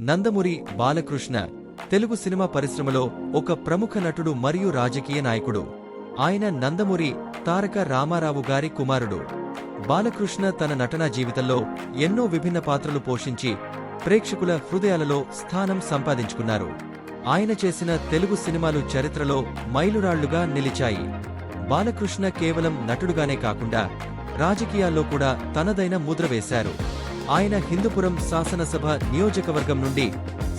Nandamuri Balakrishna Telugu cinema పరిశ్రమలో ఒక ప్రముఖ నటుడు మరియు రాజకీయ నాయకుడు. ఆయన నందమూరి తారక రామారావు గారి కుమారుడు. బాలకృష్ణ తన నటనా జీవితంలో ఎన్నో విభిన్న పాత్రలు పోషించి ప్రేక్షకుల హృదయాలలో స్థానం సంపాదించుకున్నారు. ఆయన చేసిన తెలుగు సినిమాలు చరిత్రలో మైలురాళ్ళుగా నిలిచాయి. బాలకృష్ణ కేవలం నటుడుగానే కాకుండా రాజకీయాల్లో కూడా తనదైన ముద్ర వేశారు. ఆయన హిందూపురం శాసనసభ నియోజకవర్గం నుండి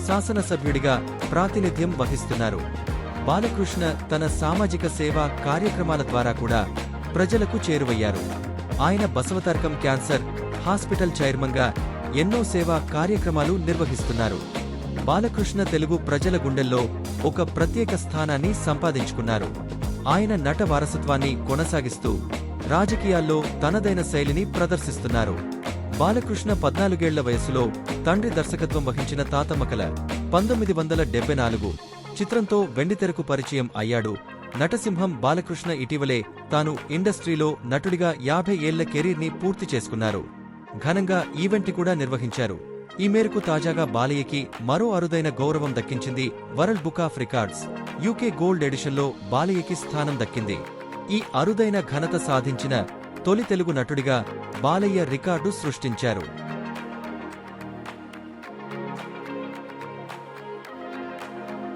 శాసనసభ్యుడిగా ప్రాతినిధ్యం వహిస్తున్నారు. బాలకృష్ణ తన సామాజిక సేవా కార్యక్రమాల ద్వారా కూడా ప్రజలకు చేరువయ్యారు. ఆయన బసవతర్కం క్యాన్సర్ హాస్పిటల్ చైర్మన్గా ఎన్నో సేవా కార్యక్రమాలు నిర్వహిస్తున్నారు. బాలకృష్ణ తెలుగు ప్రజల గుండెల్లో ఒక ప్రత్యేక స్థానాన్ని సంపాదించుకున్నారు. ఆయన నట వారసత్వాన్ని కొనసాగిస్తూ రాజకీయాల్లో తనదైన శైలిని ప్రదర్శిస్తున్నారు. బాలకృష్ణ పద్నాలుగేళ్ళ వయసులో తండ్రి దర్శకత్వం వహించిన తాతమ్మకల పంతొమ్మిది వందల డెబ్బై నాలుగు చిత్రంతో వెండితెరకు పరిచయం అయ్యాడు. నటసింహం బాలకృష్ణ ఇటీవలే తాను ఇండస్ట్రీలో నటుడిగా యాభై ఏళ్ళ కెరీర్ని పూర్తి చేసుకున్నారు. ఘనంగా ఈవెంట్ కూడా నిర్వహించారు. ఈ మేరకు తాజాగా బాలయ్యకి మరో అరుదైన గౌరవం దక్కించింది World Book of Records. UK gold ఎడిషన్లో బాలయ్యకి స్థానం దక్కింది. ఈ అరుదైన ఘనత సాధించిన తొలి తెలుగు నటుడిగా బాలయ్య రికార్డు సృష్టించారు.